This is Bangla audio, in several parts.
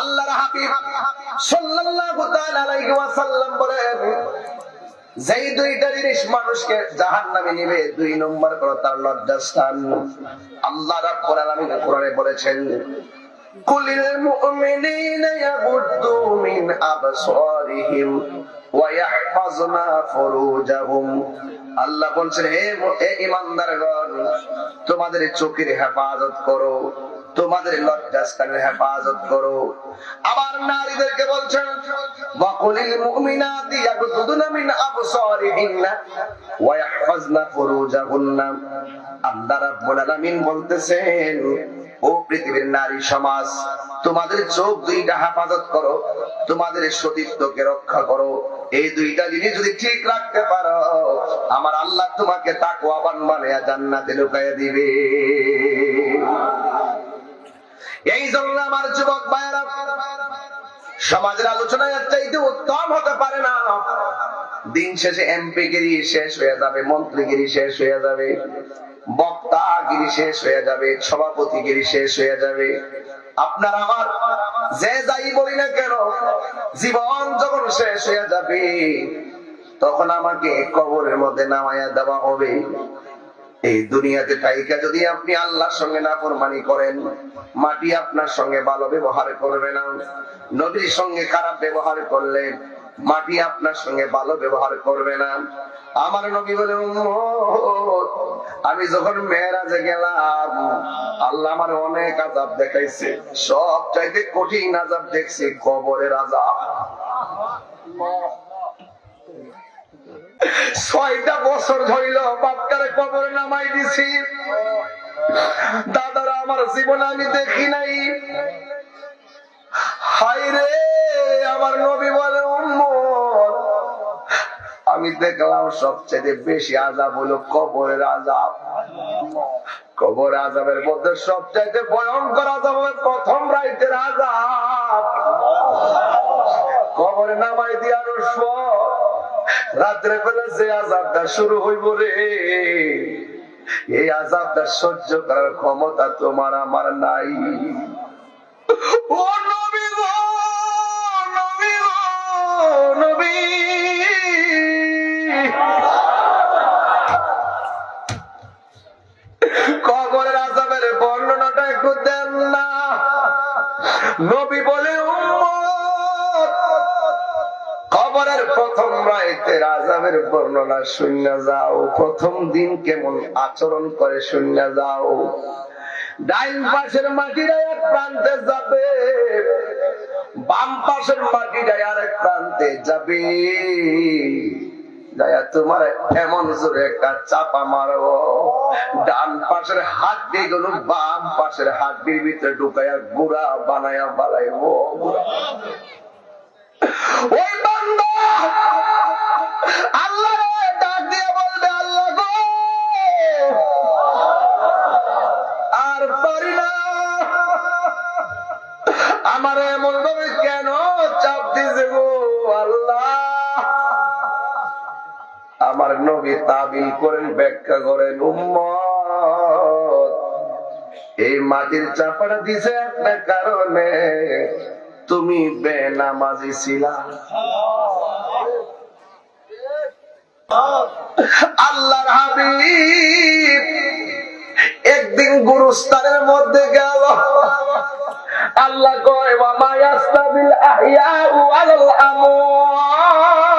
আল্লাহর হাবিব সাল্লাল্লাহু তাআলা আলাইহি ওয়াসাল্লাম বলেন যেই দুইটা জিনিস মানুষকে জাহান্নামে নিবে দুই নম্বর হলো তার লজ্জাস্থান আল্লাহ রাব্বুল আলামিন কোরআনে বলেছেন قل للمؤمنين يغضوا من أبصارهم ويحفظن فروجهم আল্লাহ বলছেন হে হে ইমানদারগণ তোমাদের চোখের হেফাজত করো তোমাদের লজ্জাস্থানের হেফাজত করো। আবার নারীদেরকে বলছেন, ওয়াকুলিল মুমিনাতি মিন আবসারিহিন্না ওয়া ইয়াহফাজনা ফুরুজাহুন্না। আল্লাহ রাব্বুল আলামিন বলতেছেন, ও পৃথিবীর নারী সমাজ, তোমাদের চোখ দুইটা হেফাজত করো, তোমাদের সতীত্বকে রক্ষা করো। এই দুইটা জিনিস যদি ঠিক রাখতে পারো, আমার আল্লাহ তোমাকে তাকওয়াবান বানায়া জান্নাতে লুকাইয়া দিবে। যুবক ভাইয়েরা, সমাজের আলোচনায় চাইতে উত্তম হতে পারে না। দিন শেষে এমপি গিরি শেষ হয়ে যাবে মন্ত্রীগিরি শেষ হয়ে যাবে বক্তাগিরি শেষ হয়ে যাবে সভাপতিগিরি শেষ হয়ে যাবে। আপনার আমার যে যাই বলি না কেন, জীবন যখন শেষ হয়ে যাবে, তখন আমাকে কবরের মধ্যে নামাইয়া দেওয়া হবে। এই দুনিয়াতে টাইকা যদি আপনি আল্লাহর সঙ্গে না কোরবানি করেন, মাটি আপনার সঙ্গে ভালো ব্যবহার করবে না। নদীর সঙ্গে খারাপ ব্যবহার করলে মাটি আপনার সঙ্গে ভালো ব্যবহার করবে না। আমার নবী বলে আমি যখন মেয়েরাজে গেলাম, আল্লাহ আমার অনেক আজাব দেখাইছে। সব চাইতে কঠিন আজাব দেখছি কবরের আজাব ছয়টা বছর ধরিল বাপকারে কবরে নামাই দিছি। দাদারা আমার জীবনে আমি দেখি নাই। হাই রে, আমার নবী বলে আমি দেখলাম সবচেয়ে বেশি আজাব হলো কবরের আজাব কবর আজাবের মধ্যে সবচাইতে ভয়ঙ্কর আজাব হবে প্রথম রাইতের আজাব কবরে নামাই দিয়ার পর রাত্রে বেলা যে আজাবটা শুরু হইব রে, এই আজাবটা সহ্য করার ক্ষমতা তোমার আমার নাই। বর্ণনা শূন্য যাও। প্রথম দিন কেমন আচরণ করে শূন্য যাও। ডাইন পাশের মাটিরা এক প্রান্তে যাবে, বাম পাশের মাটিরা আরেক প্রান্তে যাবে। এমন জোরে একটা চাপা মারো। ডান পাশের হাড্ডি গুলো বাম পাশের হাড্ডির ভিতরে ঢুকাইয়া গুড়া বানায়া বানাইবো ওই আল্লাহ ডাক দিয়ে বলবে, আল্লাহ গো! আর পারি না। আমার এমন ভাবে কেন চাপ দিছে গো আল্লাহ? আমার নবী তাবিল করেন, ব্যাখ্যা করেন, উম্মত, এই মাটির চাপাটা দিছে একটা কারণে। তুমি বেনামাজি ছিলা। আল্লাহর হাবিব একদিন গুরুস্থানের মধ্যে গেল। আল্লাহ কয় আস্তাবিল আহিয়া আমওয়াত।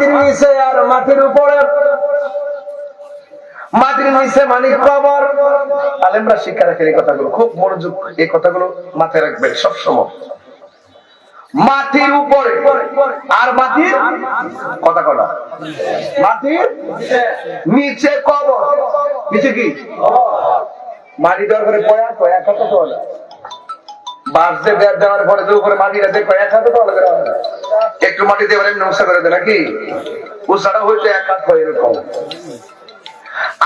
মাটির নিচে আর মাটির উপরে। মাটির নিচে মানে কবর আলেমরা শিক্ষা রাখেন এই কথাগুলো, খুব মনোযোগ এই কথাগুলো মাথায় রাখবেন সবসময়। মাটির উপরে আর মাটির কথা কথা মাটির নিচে কবর। নিচে কি? মাটি দরকারে পয়া পয়া কথা তো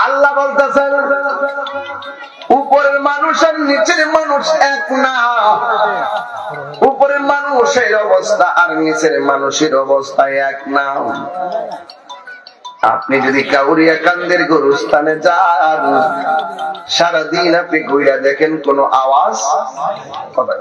আল্লাহ বলতেছেন, উপরের মানুষ আর নিচের মানুষ এক না। উপরের মানুষের অবস্থা আর নিচের মানুষের অবস্থা এক না। আপনি যদি কাউরিয়া কান্দের গরুস্থানে যান, সারাদিন আপনি ঘুরিয়া দেখেন কোন আওয়াজ কথা।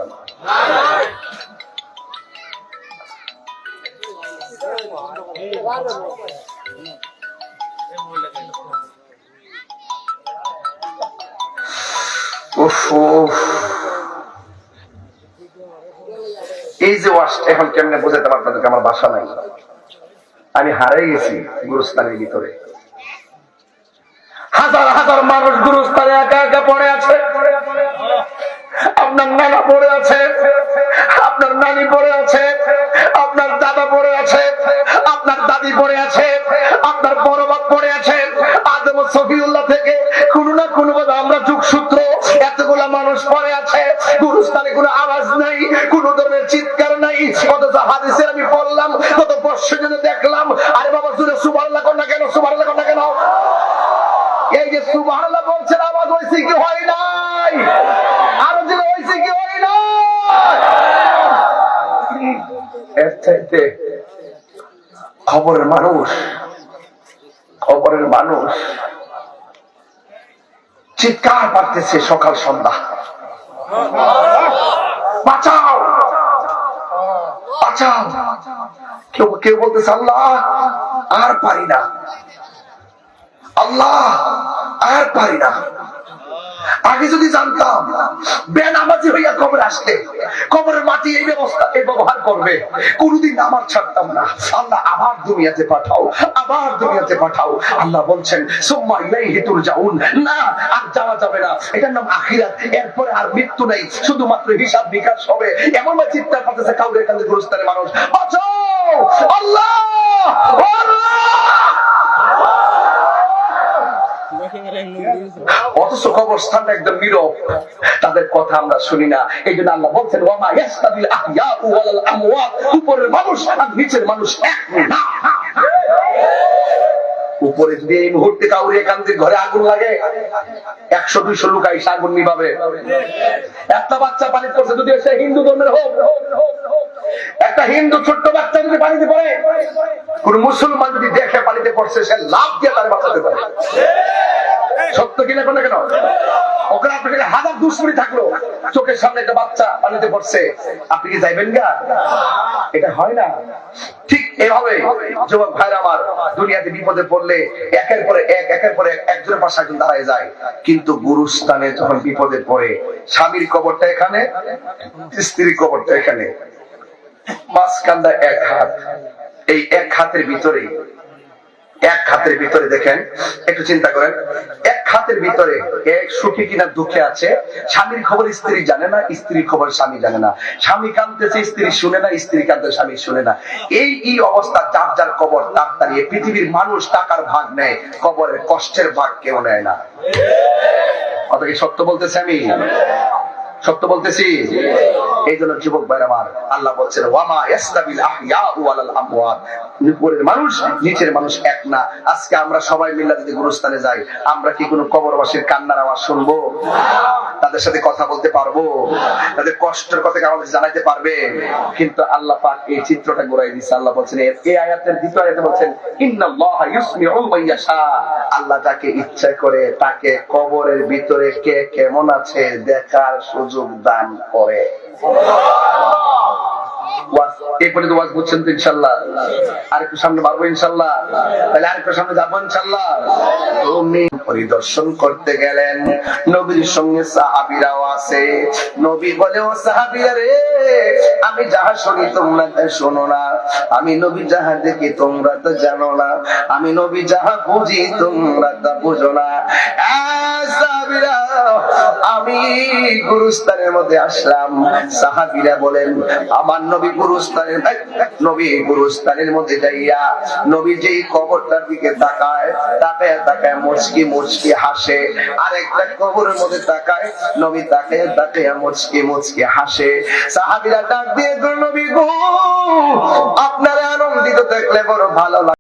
এই যে ওয়াশ, এখন কেমনে বোঝাতে আপনাদেরকে আমার বাসা নাই। আমি হারে গেছি গুরুস্থানের ভিতরে। হাজার হাজার মানুষ গুরুস্থানে একা একা পড়ে আছে। আপনার নানা পড়ে আছে। আপনার নানি পড়ে খবরের মানুষ খবরের মানুষ। চিৎকার পারতেছে সকাল সন্ধ্যা। বাঁচাও! বাঁচাও! কেউ কেউ বলতেছে, আল্লাহ, আর পারি না। আল্লাহ, আর পারি না। আগে যদি জানতাম, বেনামাজি হইয়া কবর আসলে কবরের মাটি এই ব্যবস্থা এই ব্যবহার করবে, কোনদিন আমার ছাড়তাম না। আল্লাহ আবার দুনিয়াতে পাঠাও আবার দুনিয়াতে পাঠাও। আল্লাহ বলছেন, সুম্মা ইলাইহি তুরজাউন। না, আর যাওয়া যাবে না। এটার নাম আখিরাত। এরপরে আর মৃত্যু নেই। শুধুমাত্র হিসাব বিকাশ হবে। এমন চিৎকার করতেছে কাউরে এখান থেকে গুরুস্থানের মানুষ বাঁচাও আল্লাহ আল্লাহ অথচ কবরস্থানটা একদম নীরব। তাদের কথা আমরা শুনি না। এই জন্য আল্লাহ বলছেন উপরের মানুষ আর নিচের মানুষ এক উপরে যদি এই মুহূর্তে কাউরি এখান থেকে ঘরে আগুন লাগে, একশো, দুইশো লোক আইসা আগুন নিভাবে। একটা বাচ্চা পানি করছে যদি সে হিন্দু ধর্মের হোক। একটা হিন্দু ছোট্ট বাচ্চা যদি পানিতে পড়ে, কোন মুসলমান যদি দেখে পানিতে পড়ছে, সে লাভ দিয়ে তার বাঁচাতে পারে। সত্য কিনা কোনো কেন? বিপদে কিন্তু গুরুস্থানে যখন বিপদে পড়ে, স্বামীর কবরটা এখানে, স্ত্রীর কবরটা এখানে। মাঝখানটা এক হাত। এই এক হাতের ভিতরে এক হাতের ভিতরে দেখেন, একটু চিন্তা করেন, এক হাতের ভিতরে এক সুখী কিনা, দুঃখে আছে? স্বামীর খবর স্ত্রী জানে না, স্ত্রীর খবর স্বামী জানে না। স্বামী কাঁদতেছে, স্ত্রী শুনে না, স্ত্রী কাঁদতে স্বামী শুনে না। এই এই অবস্থা, যার যার কবর, তার তারিয়ে পৃথিবীর মানুষ টাকার ভাগ নেয়, কবরের কষ্টের ভাগ কেউ নেয় না। অত কি সত্য বলতেছে আমি? সত্য বলতেছি? এই জন্য যুবক ভাইরা আমার, আল্লাহ বলছেন, ওয়ামা ইয়াস্তাবিল আহইয়া আমওয়াত। উপরের মানুষ, নিচের মানুষ এক না। আজকে আমরা সবাই মিলে যদি গুরুস্থানে যাই, আমরা কি কোনো কবরবাসীর কান্নার আওয়াজ শুনব? তাদের সাথে কথা বলতে পারব। তাদের কষ্টের কথা আমাদের জানাইতে পারবে? কিন্তু আল্লাহ পাক এই চিত্রটা ঘুরাই দিচ্ছে আল্লাহ বলছেন এই আয়াতের দ্বিতীয় আয়াতে বলছেন, ইন্নাল্লাহ ইউসমিউ মাইয়াশা আল্লাহ তাকে ইচ্ছা করে তাকে কবরের ভিতরে কে কেমন আছে দেখার সুযোগ দান করে। বুঝছেন তো ইনশাল্লাহ। সামনে ইনশাল্লাহ। তাহলে সামনে যাব ইনশাল্লাহ। পরিদর্শন করতে গেলেন, নবীর সঙ্গে সাহাবিরাও আছে। নবী বলে, ও সাহাবিরা রে, আমি যাহা শুনি তোমরা তা শোনো না। আমি নবী যাহা দেখি তোমরা তো জানো না। আমি নবী যাহা বুঝি তোমরা তা বুঝো না। আমি গুরুস্থানের মধ্যে আসলাম। সাহাবিরা বলেন, আমার নবী গুরুস্থানের নবী গুরুস্থানের মধ্যে যাইয়া নবী যেই কবরটার দিকে তাকায় তাকায় তাকায় মুচকি মুচকি হাসে। আর একটা কবরের মধ্যে তাকায়, নবী তাকে তাকে মুচকি মুচকি হাসে। সাহাবিরা ডাক দিয়ে নবী গো, আপনারা আনন্দিত দেখলে বড় ভালো লাগে